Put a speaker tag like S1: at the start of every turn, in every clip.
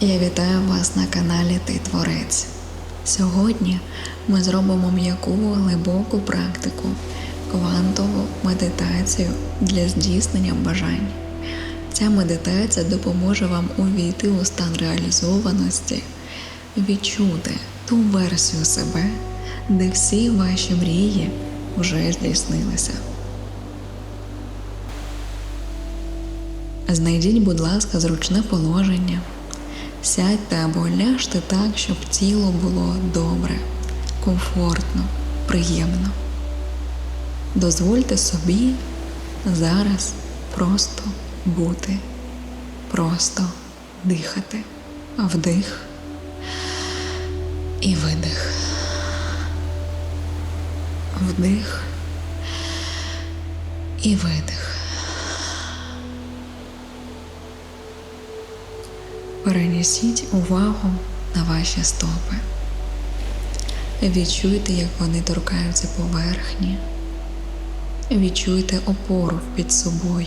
S1: Я вітаю вас на каналі Ти Творець. Сьогодні ми зробимо м'яку глибоку практику, квантову медитацію для здійснення бажань. Ця медитація допоможе вам увійти у стан реалізованості, відчути ту версію себе, де всі ваші мрії вже здійснилися. Знайдіть, будь ласка, зручне положення. Сядьте або ляжте так, щоб тіло було добре, комфортно, приємно. Дозвольте собі зараз просто бути, просто дихати. Вдих і видих. Вдих і видих. Перенесіть увагу на ваші стопи. Відчуйте, як вони торкаються поверхні. Відчуйте опору під собою.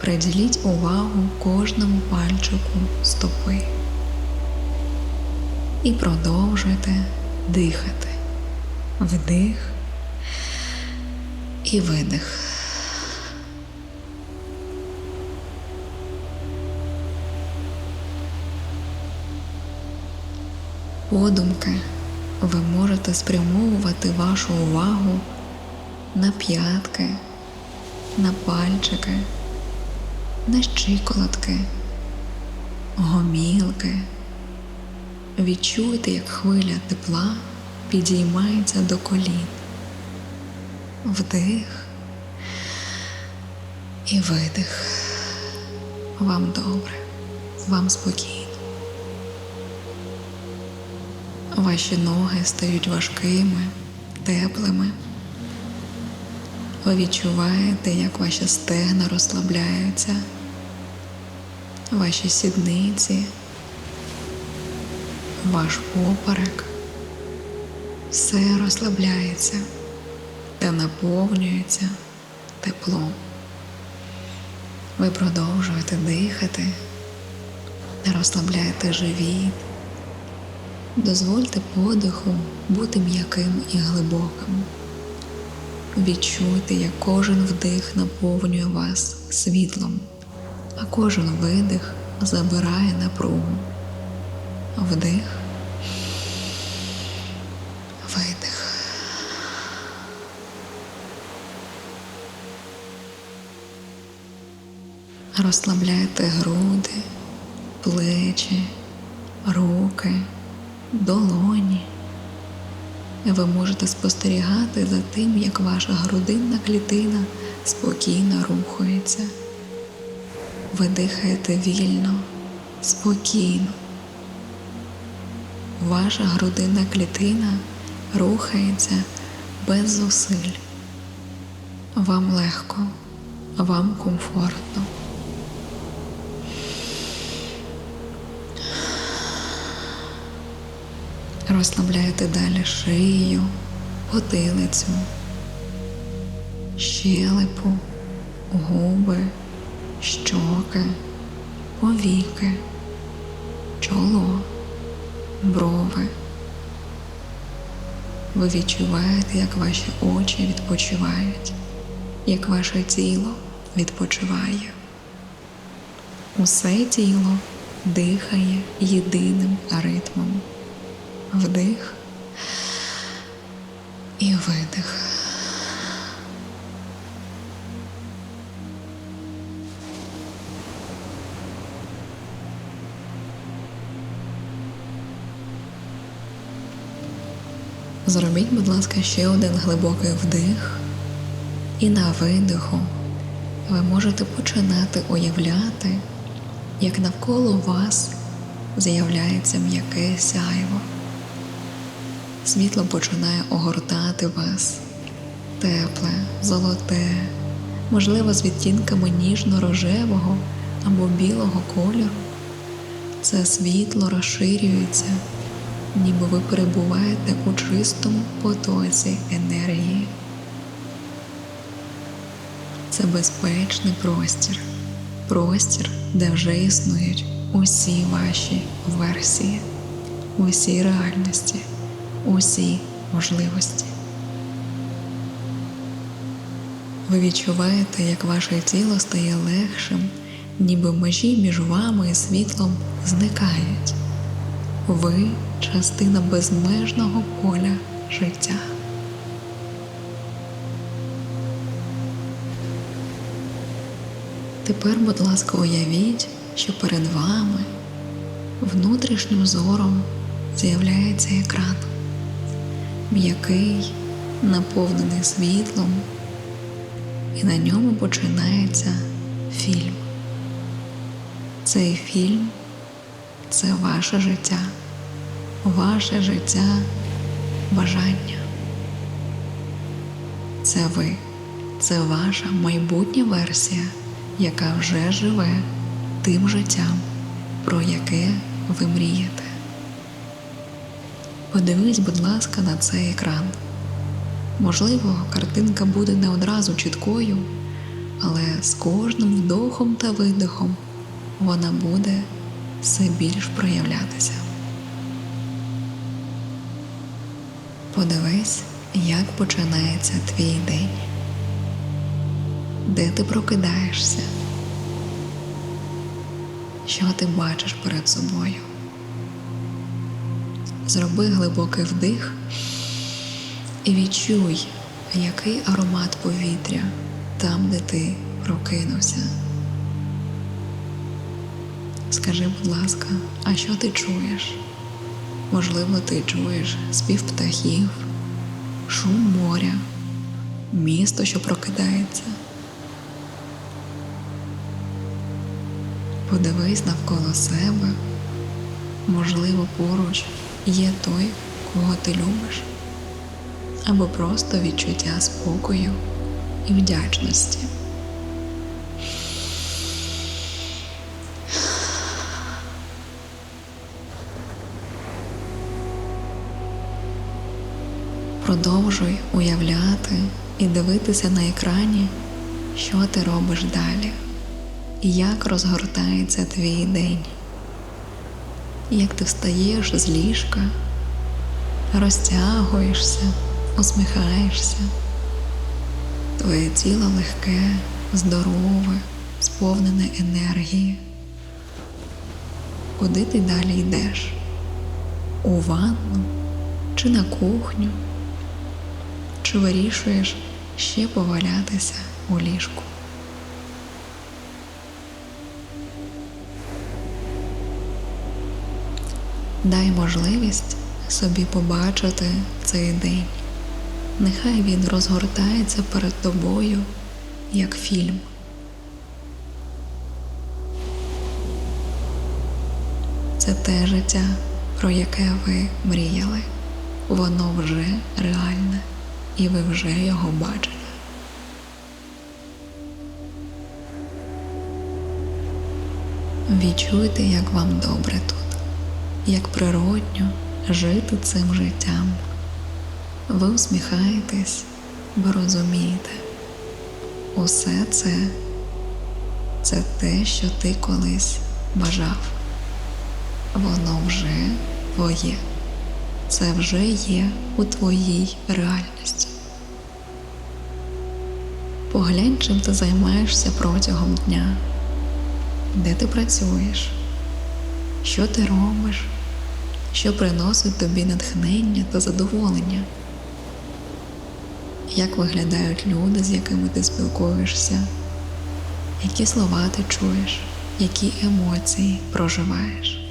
S1: Приділіть увагу кожному пальчику стопи. І продовжуйте дихати. Вдих і видих. Подумки ви можете спрямовувати вашу увагу на п'ятки, на пальчики, на щиколотки, гомілки. Відчуйте, як хвиля тепла підіймається до колін. Вдих і видих. Вам добре, вам спокійно. Ваші ноги стають важкими, теплими. Ви відчуваєте, як ваші стегна розслабляються, ваші сідниці, ваш поперек. Все розслабляється та наповнюється теплом. Ви продовжуєте дихати, розслабляєте живіт. Дозвольте подиху бути м'яким і глибоким. Відчуйте, як кожен вдих наповнює вас світлом, а кожен видих забирає напругу. Вдих, видих. Розслабляйте груди, плечі, руки долоні. Ви можете спостерігати за тим, як ваша грудинна клітина спокійно рухається. Ви дихаєте вільно, спокійно. Ваша грудинна клітина рухається без зусиль. Вам легко, вам комфортно. Розслабляєте далі шию, потилицю, щелепу, губи, щоки, повіки, чоло, брови. Ви відчуваєте, як ваші очі відпочивають, як ваше тіло відпочиває. Усе тіло дихає єдиним ритмом вдих і видих. Зробіть, будь ласка, ще один глибокий вдих, і на видиху ви можете починати уявляти, як навколо вас з'являється м'яке сяйво. Світло починає огортати вас, тепле, золоте, можливо, з відтінками ніжно-рожевого або білого кольору. Це світло розширюється, ніби ви перебуваєте у чистому потоці енергії. Це безпечний простір, простір, де вже існують усі ваші версії, усі реальності, усі можливості. Ви відчуваєте, як ваше тіло стає легшим, ніби межі між вами і світлом зникають. Ви частина безмежного поля життя. Тепер, будь ласка, уявіть, що перед вами внутрішнім зором з'являється екран, м'який, наповнений світлом, і на ньому починається фільм. Цей фільм це ваше життя, ваше життя бажання. Це ви, це ваша майбутня версія, яка вже живе тим життям, про яке ви мрієте. Подивись, будь ласка, на цей екран. Можливо, картинка буде не одразу чіткою, але з кожним вдохом та видихом вона буде все більш проявлятися. Подивись, як починається твій день, де ти прокидаєшся, що ти бачиш перед собою. Зроби глибокий вдих і відчуй, який аромат повітря там, де ти прокинувся. Скажи, будь ласка, а що ти чуєш? Можливо, ти чуєш спів птахів, шум моря, місто, що прокидається. Подивись навколо себе. Можливо, поруч є той, кого ти любиш, або просто відчуття спокою і вдячності. Продовжуй уявляти і дивитися на екрані, що ти робиш далі, і як розгортається твій день, як ти встаєш з ліжка, розтягуєшся, усміхаєшся, твоє тіло легке, здорове, сповнене енергії. Куди ти далі йдеш? У ванну чи на кухню? Чи вирішуєш ще повалятися у ліжку? Дай можливість собі побачити цей день. Нехай він розгортається перед тобою як фільм. Це те життя, про яке ви мріяли. Воно вже реальне і ви вже його бачите. Відчуйте, як вам добре тут, як природньо жити цим життям. Ви усміхаєтесь, бо розумієте, усе це це те, що ти колись бажав. Воно вже твоє це вже є у твоїй реальності. Поглянь, чим ти займаєшся протягом дня, де ти працюєш, що ти робиш, що приносить тобі натхнення та задоволення, як виглядають люди, з якими ти спілкуєшся, які слова ти чуєш, які емоції проживаєш.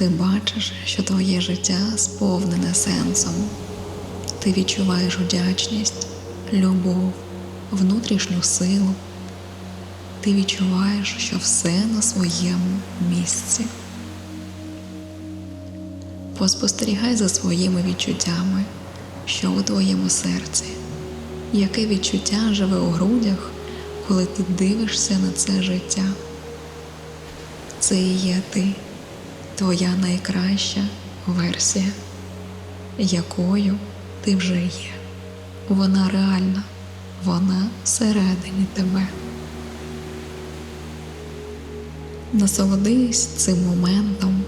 S1: Ти бачиш, що твоє життя сповнене сенсом. Ти відчуваєш вдячність, любов, внутрішню силу. Ти відчуваєш, що все на своєму місці. Поспостерігай за своїми відчуттями, що у твоєму серці, яке відчуття живе у грудях коли ти дивишся на це життя. Це і є ти, твоя найкраща версія, якою ти вже є. Вона реальна, вона всередині тебе. Насолодись цим моментом,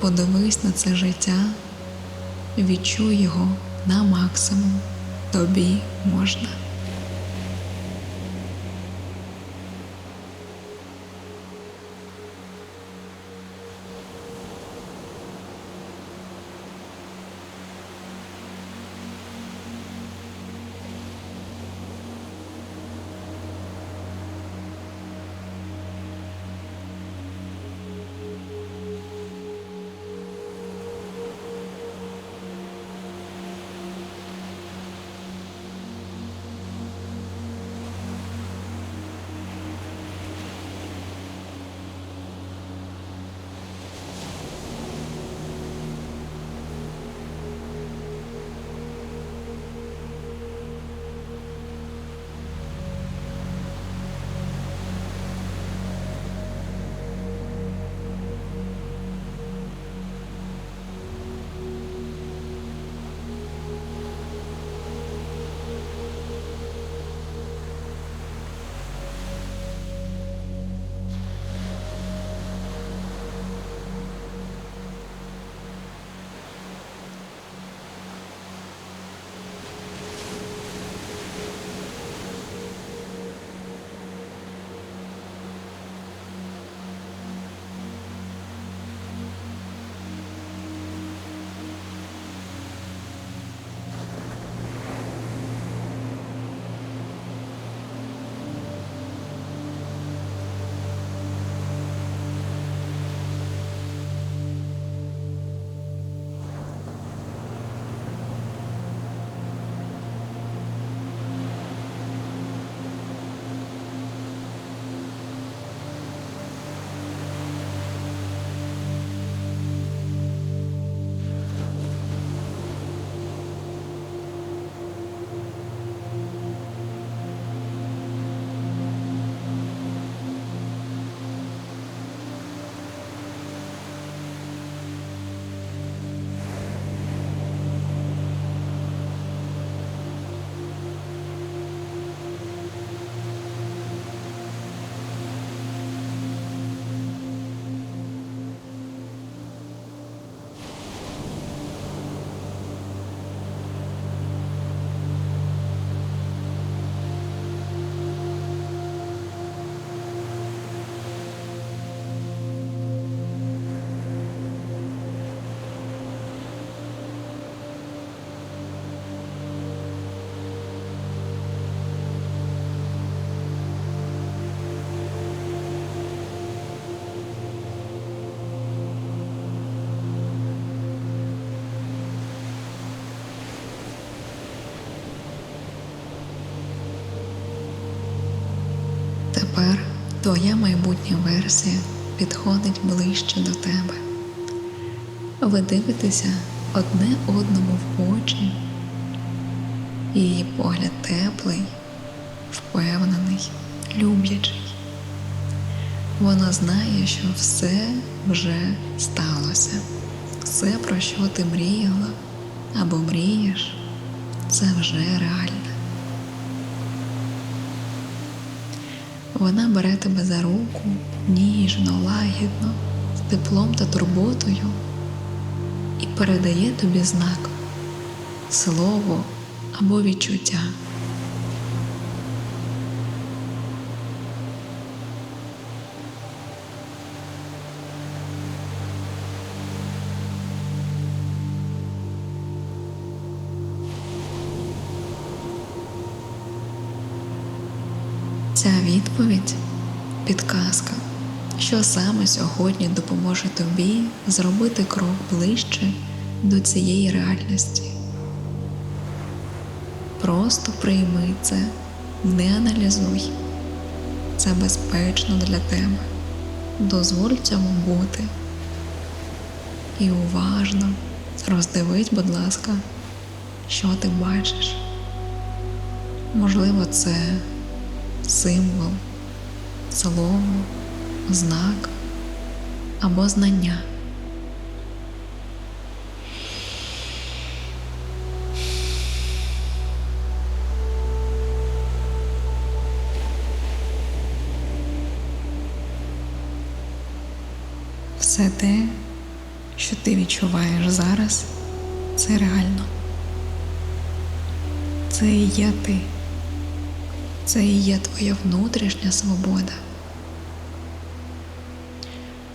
S1: подивись на це життя, відчуй його на максимум. Тобі можна. Тепер твоя майбутня версія підходить ближче до тебе. Ви дивитеся одне одному в очі. Її погляд теплий, впевнений, люблячий. Вона знає, що все вже сталося. Все, про що ти мріяла або мрієш, це вже реальне. Вона бере тебе за руку ніжно, лагідно, з теплом та турботою і передає тобі знак, слово або відчуття. Ця відповідь підказка, що саме сьогодні допоможе тобі зробити крок ближче до цієї реальності. Просто прийми це, не аналізуй. Це безпечно для тебе. Дозволь цьому бути. І уважно роздивись, будь ласка, що ти бачиш. Можливо, це символ, слово, знак або знання. Все те, що ти відчуваєш зараз, це реально. Це і є ти. Це і є твоя внутрішня свобода.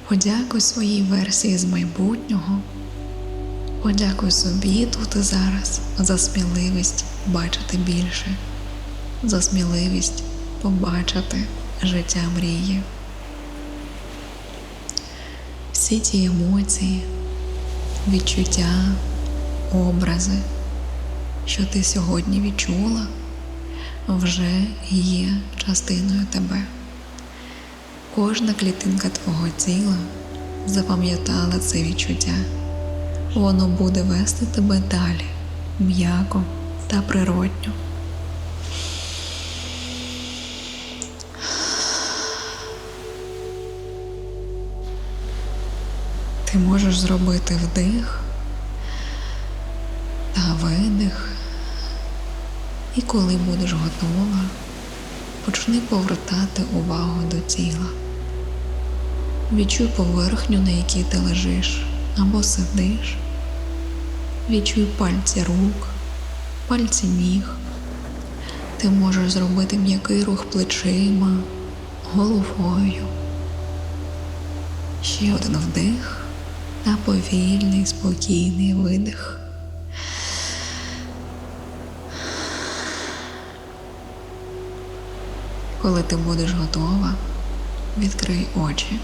S1: Подякуй своїй версії з майбутнього. Подякуй собі тут і зараз за сміливість бачити більше, за сміливість побачити життя мрії. Всі ті емоції, відчуття, образи, що ти сьогодні відчула, вже є частиною тебе. Кожна клітинка твого тіла запам'ятала це відчуття. Воно буде вести тебе далі, м'яко та природньо. Ти можеш зробити вдих та видих. І коли будеш готова, почни повертати увагу до тіла. Відчуй поверхню, на якій ти лежиш або сидиш. Відчуй пальці рук, пальці ніг. Ти можеш зробити м'який рух плечима, головою. Ще один вдих та повільний, спокійний видих. Коли ти будеш готова, відкрий очі.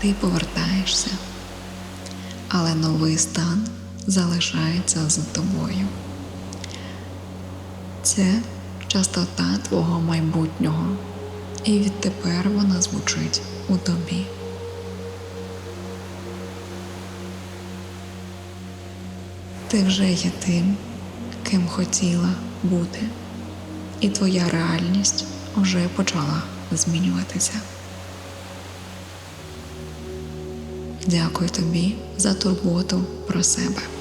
S1: Ти повертаєшся, але новий стан залишається за тобою. Це частота твого майбутнього, і відтепер вона звучить у тобі. Ти вже є тим, ким хотіла бути, і твоя реальність вже почала змінюватися. Дякую тобі за турботу про себе.